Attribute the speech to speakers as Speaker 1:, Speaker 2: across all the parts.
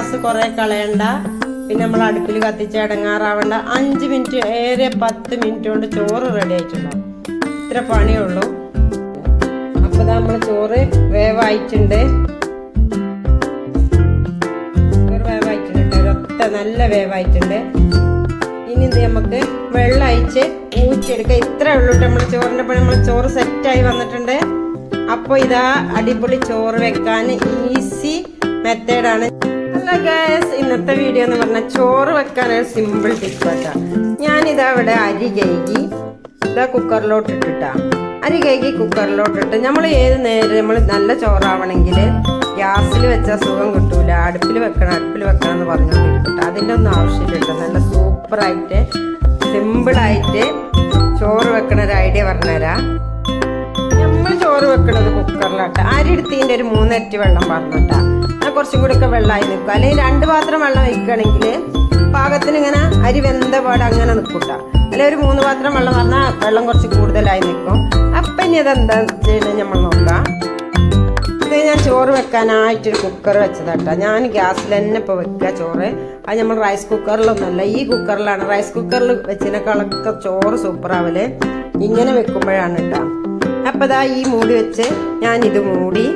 Speaker 1: Gas കുറെ കളയണ്ട. പിന്നെ നമ്മൾ അടുപ്പിൽ കത്തിച്ച് ഇടങ്ങാറാവണ്ട. അഞ്ച് മിനിറ്റ് ഏറെ പത്ത് മിനിറ്റ് കൊണ്ട് ചോറ് റെഡി ആയിട്ടുണ്ടാവും ഇത്ര പണിയേ ഉള്ളൂ അപ്പൊ നമ്മൾ ചോറ് വേവായിട്ടുണ്ട്. വേവായിട്ടുണ്ട് നല്ല വേവായിട്ടുണ്ട്. ഇനി ഇത് നമുക്ക് വെള്ളം അയച്ച് ഊറ്റിയെടുക്കുക ഇത്രേ ഉള്ളൂ നമ്മൾ ചോറിന്റെ പണി. നമ്മൾ ചോറ് സെറ്റായി വന്നിട്ടുണ്ട്. അപ്പോൾ ഇതാ അടിപൊളി ചോറ് വെക്കാൻ ഈസി മെത്തേഡാണ് ഇന്നത്തെ വീഡിയോ എന്ന് പറഞ്ഞാൽ ചോറ് വെക്കാനൊരു സിമ്പിൾ ടിപ്പ് കേട്ടോ ഞാനിതാ ഇവിടെ അരി കഴുകി ഇതാ കുക്കറിലോട്ട് ഇട്ടിട്ടാ. അരി കഴുകി കുക്കറിലോട്ട് ഇട്ട് നമ്മൾ ഏത് നേരം നമ്മൾ നല്ല ചോറാവണമെങ്കിൽ ഗ്യാസിൽ വെച്ചാൽ സുഖം കിട്ടൂല അടുപ്പിൽ വെക്കണം അടുപ്പിൽ വെക്കണം എന്ന് പറഞ്ഞുകൊണ്ടിരിക്കട്ടെ അതിന്റെ ഒന്നും ആവശ്യമില്ല കേട്ടോ നല്ല സൂപ്പറായിട്ട് സിമ്പിളായിട്ട് ചോറ് വെക്കണ ഒരു ഐഡിയ പറഞ്ഞുതരാം. നമ്മൾ ചോറ് വെക്കണത് കുക്കറിലോട്ട് അരി എടുത്തതിന്റെ ഒരു മൂന്നരട്ടി വെള്ളം പറഞ്ഞിട്ടാ. കുറച്ചും കൂടി ഒക്കെ വെള്ളമായി നിൽക്കും. അല്ലെങ്കിൽ രണ്ട് പാത്രം വെള്ളം വയ്ക്കുകയാണെങ്കിൽ പാകത്തിന് ഇങ്ങനെ അരി വെന്ത പാട് അങ്ങനെ നിൽക്കൂട്ട അല്ലെങ്കിൽ ഒരു മൂന്ന് പാത്രം വെള്ളം പറഞ്ഞാൽ വെള്ളം കുറച്ച് കൂടുതലായി നിൽക്കും. അപ്പം ഇനി അതെന്താ ചെയ്യുന്നത് നമ്മൾ നോക്കാം. ഇത് ഞാൻ ചോറ് വെക്കാനായിട്ടൊരു കുക്കർ വെച്ചതാട്ടാ ഞാൻ ഗ്യാസിൽ തന്നെ ഇപ്പോൾ വെക്കുക ചോറ്. അത് നമ്മൾ റൈസ് കുക്കറിലൊന്നുമല്ല ഈ കുക്കറിലാണ് റൈസ് കുക്കറിൽ വെച്ചതിനേക്കാളൊക്കെ ചോറ് സൂപ്പറാവൽ ഇങ്ങനെ വെക്കുമ്പോഴാണ് കേട്ടോ അപ്പോൾ ഇതാ ഈ മൂടി വെച്ച് ഞാനിത് മൂടി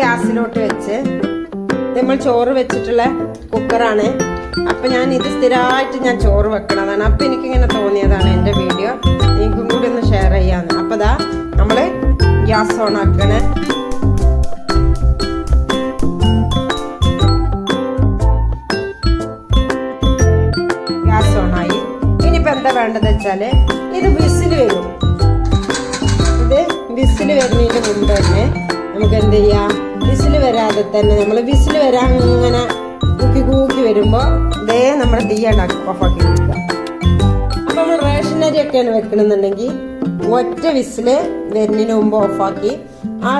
Speaker 1: ഗ്യാസിലോട്ട് വെച്ച് നമ്മൾ ചോറ് വെച്ചിട്ടുള്ള കുക്കറാണ്. അപ്പൊ ഞാൻ ഇത് സ്ഥിരമായിട്ട് ഞാൻ ചോറ് വെക്കണതാണ്. അപ്പൊ എനിക്കിങ്ങനെ തോന്നിയതാണ് എന്റെ വീഡിയോ. നിങ്ങൾക്കും കൂടി ഒന്ന് ഷെയർ ചെയ്യാന്ന്. അപ്പൊ ദാ നമ്മൾ ഗ്യാസ് ഓൺ ആക്കണേ. ഗ്യാസ് ഓൺ ആയി. ഇനിയിപ്പോ എന്താ വേണ്ടത് വെച്ചാൽ ഇത് വിസിൽ വരും. ഇത് വിസിൽ വരുന്നതിന് മുമ്പ് തന്നെ നമുക്ക് എന്ത് ചെയ്യാം വിസിൽ വരാതെ തന്നെ നമ്മൾ വിസിൽ വരാൻ ഇങ്ങനെ കൂക്കി കൂക്കി വരുമ്പോൾ ഇതേ നമ്മുടെ തീയാണ് ഓഫാക്കി വെക്കുക. അപ്പോൾ നമ്മൾ റേഷൻ അരിയൊക്കെയാണ് വെക്കണമെന്നുണ്ടെങ്കിൽ ഒറ്റ വിസിൽ വരുന്നതിന് മുമ്പ് ഓഫാക്കി ആ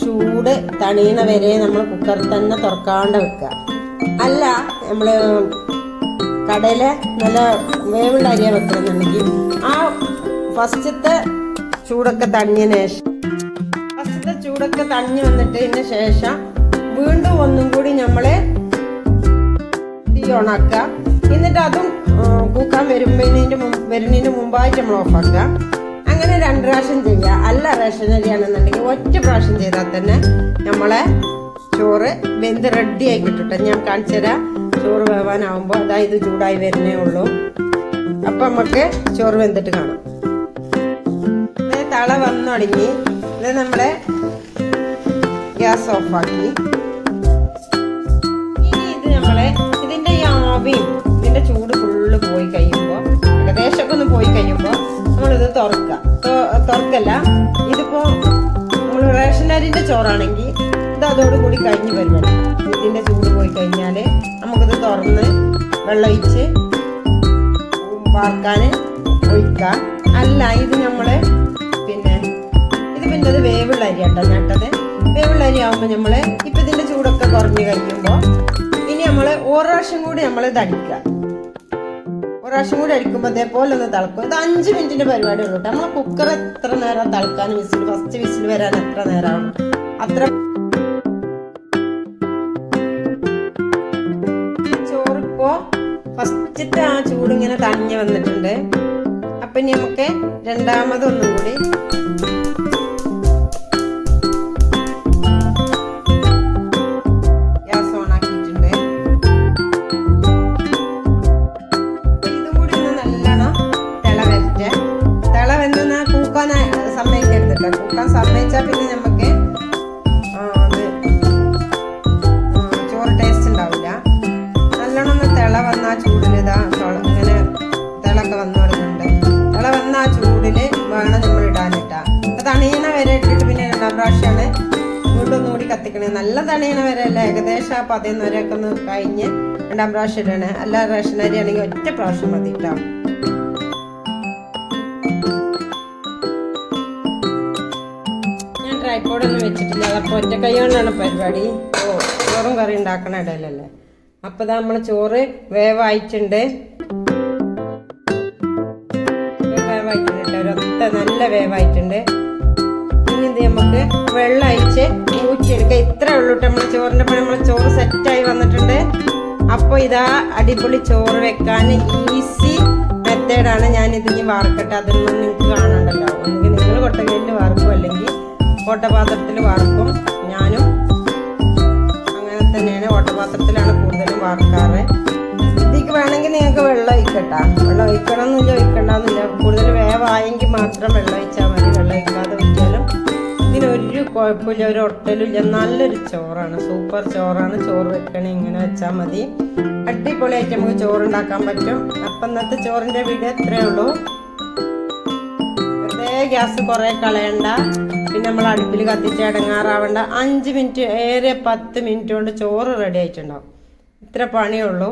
Speaker 1: ചൂട് തണിയണ വരെ നമ്മൾ കുക്കറിൽ തന്നെ തുറക്കാണ്ട് വെക്കുക. അല്ല നമ്മൾ കടയിലെ നല്ല വേവുള്ള അരിയാണ് വെക്കണമെന്നുണ്ടെങ്കിൽ ആ ഫസ്റ്റത്തെ ചൂടൊക്കെ തണിയതിന് ശേഷം ചൂടൊക്കെ തണിഞ്ഞു വന്നിട്ടതിന് ശേഷം വീണ്ടും ഒന്നും കൂടി നമ്മൾ തീ ഉണക്ക എന്നിട്ട് അതും കൂക്കാൻ വരുമ്പതിന് വരുന്നതിന് മുമ്പായിട്ട് നമ്മൾ ഓഫാക്കുക അങ്ങനെ രണ്ട് പ്രാവശ്യം ചെയ്യുക. അല്ല റേഷൻ അരിയാണെന്നുണ്ടെങ്കിൽ ഒറ്റ പ്രാവശ്യം ചെയ്താൽ തന്നെ നമ്മളെ ചോറ് വെന്ത് റെഡി ആയി കിട്ടും ഞാൻ കാണിച്ചു തരാം. ചോറ് വേവാനാവുമ്പോൾ അതായത് ചൂടായി വരുന്നേ ഉള്ളൂ. അപ്പം നമുക്ക് ചോറ് വെന്തിട്ട് കാണാം. തള വന്നു തുടങ്ങി ഇത് നമ്മുടെ ഗ്യാസ് ഓഫാക്കി. ഇനി ഇത് നമ്മളെ ഇതിന്റെ ഈ ആവിയും ഇതിന്റെ ചൂട് ഫുള്ള് പോയി കഴിയുമ്പോൾ ഏകദേശമൊക്കെ ഒന്ന് പോയി കഴിയുമ്പോൾ നമ്മളിത് തുറക്കുക. തുറക്കല്ല ഇതിപ്പോ നമ്മൾ റേഷൻ അരിന്റെ ചോറാണെങ്കിൽ ഇത് അതോടുകൂടി കഴിഞ്ഞ് പരിപാടി ഇതിന്റെ ചൂട് പോയി കഴിഞ്ഞാൽ നമുക്കിത് തുറന്ന് വെള്ളം വാർക്കാൻ ഒഴിക്കാം. അല്ല ഇത് നമ്മൾ പിന്നെ ഇത് പിന്നെ അത് വേവുള്ള അരി കേട്ടോ ഞട്ടത്. വേവുള്ള അരി ആവുമ്പോൾ നമ്മൾ ഇപ്പം ഇതിന്റെ ചൂടൊക്കെ കുറഞ്ഞ് കഴിക്കുമ്പോൾ ഇനി നമ്മൾ ഒരു കൂടി നമ്മൾ ഇത് അടിക്കുക. ഒരു കൂടി അടിക്കുമ്പോൾ അതേപോലെ ഒന്ന് തിളക്കും. ഇത് അഞ്ച് മിനിറ്റിന്റെ പരിപാടി ഉള്ളൂ നമ്മൾ കുക്കർ എത്ര നേരം തിളക്കാൻ വിസിൽ ഫസ്റ്റ് വിസിൽ വരാൻ എത്ര നേരമാണ് അത്ര ചോറിപ്പോൾ ഫസ്റ്റത്തെ ആ ചൂട് ഇങ്ങനെ തണിഞ്ഞ് വന്നിട്ടുണ്ട്. അപ്പം ഇനി നമുക്ക് രണ്ടാമതൊന്നും കൂടി കൂക്കാൻ സമ്മതിച്ചാൽ പിന്നെ നമുക്ക് അത് ചോറ് ടേസ്റ്റ് ഉണ്ടാവില്ല നല്ലോണം തിള വന്ന ആ ചൂടിൽ ഇതാ ഇങ്ങനെ തിളക്കെ വന്നു തുടങ്ങുന്നുണ്ട്. തിള വന്ന ആ ചൂടിൽ വേണം നമ്മൾ ഇടാനിട്ട. അപ്പം തണിയണ വരെ ഇട്ടിട്ട് പിന്നെ രണ്ടാം പ്രാവശ്യമാണ് വീണ്ടും ഒന്നുകൂടി കത്തിക്കണേ നല്ല തണിയണ വരെ അല്ല? ഏകദേശം ആ പതിനൊന്ന് വരെയൊക്കെ ഒന്ന് കഴിഞ്ഞ് രണ്ടാം പ്രാവശ്യം ഇടണേ. അല്ല റേഷൻ അരി ആണെങ്കിൽ ഒറ്റ പ്രാവശ്യം മതി കേട്ടോ ഒന്നും വെച്ചിട്ടില്ല. അതപ്പോൾ ഒറ്റ കൈ കൊണ്ടാണ് പരിപാടി. ഓ. ചോറും കറി ഉണ്ടാക്കണ ഇടയിലല്ലേ? അപ്പം നമ്മൾ ചോറ് വേവായിട്ടുണ്ട്. വേവായിട്ടുണ്ട് ഒരൊത്ത നല്ല വേവായിട്ടുണ്ട്. ഇനി ഇത് നമുക്ക്? വെള്ളം അയച്ച് ഊറ്റിയെടുക്കുക ഇത്രേ ഉള്ളൂ നമ്മൾ ചോറിന്റെ പണി. നമ്മൾ ചോറ് സെറ്റായി വന്നിട്ടുണ്ട്. അപ്പോൾ ഇതാ അടിപൊളി ചോറ് വെക്കാൻ ഈസി മെത്തേഡാണ്. ഞാൻ ഇതിന് വാർക്കട്ടെ. അതൊന്നും നിങ്ങൾക്ക് കാണണ്ടല്ലോ. അല്ലെങ്കിൽ നിങ്ങൾ കൊട്ടകയിൽ വാർക്കും? അല്ലെങ്കിൽ ഓട്ടപാത്രത്തിൽ വാർക്കും. ഞാനും അങ്ങനെ തന്നെയാണ് ഓട്ടപാത്രത്തിലാണ് കൂടുതലും വാർക്കാറ്. ഇതിക്ക് വേണമെങ്കിൽ നിങ്ങൾക്ക് വെള്ളം ഒഴിക്കട്ടാ. വെള്ളം ഒഴിക്കണം ഒഴിക്കണമെന്നില്ല ഒഴിക്കണ്ടെന്നില്ല. കൂടുതൽ വേവായെങ്കിൽ മാത്രം വെള്ളം ഒഴിച്ചാൽ മതി. വെള്ളം ഒഴിക്കാതെ വെച്ചാലും ഇതിനൊരു കുഴപ്പമില്ല ഒരു ഒട്ടലുമില്ല. നല്ലൊരു ചോറാണ്. സൂപ്പർ ചോറാണ്. ചോറ് വെക്കണേ ഇങ്ങനെ വെച്ചാൽ മതി. അടിപൊളിയായിട്ട് നമുക്ക് ചോറുണ്ടാക്കാൻ പറ്റും. അപ്പം ഇന്നത്തെ ചോറിന്റെ വീഡിയോ ഇത്രയേ ഉള്ളൂ. ഗ്യാസ് കുറേ കളയണ്ട. പിന്നെ നമ്മൾ അടുപ്പിൽ കത്തിച്ച് ഇടങ്ങാറാവണ്ട. അഞ്ച് മിനിറ്റ് ഏറെ പത്ത് മിനിറ്റ് കൊണ്ട് ചോറ് റെഡി ആയിട്ടുണ്ടാവും. ഇത്ര പണിയുള്ളൂ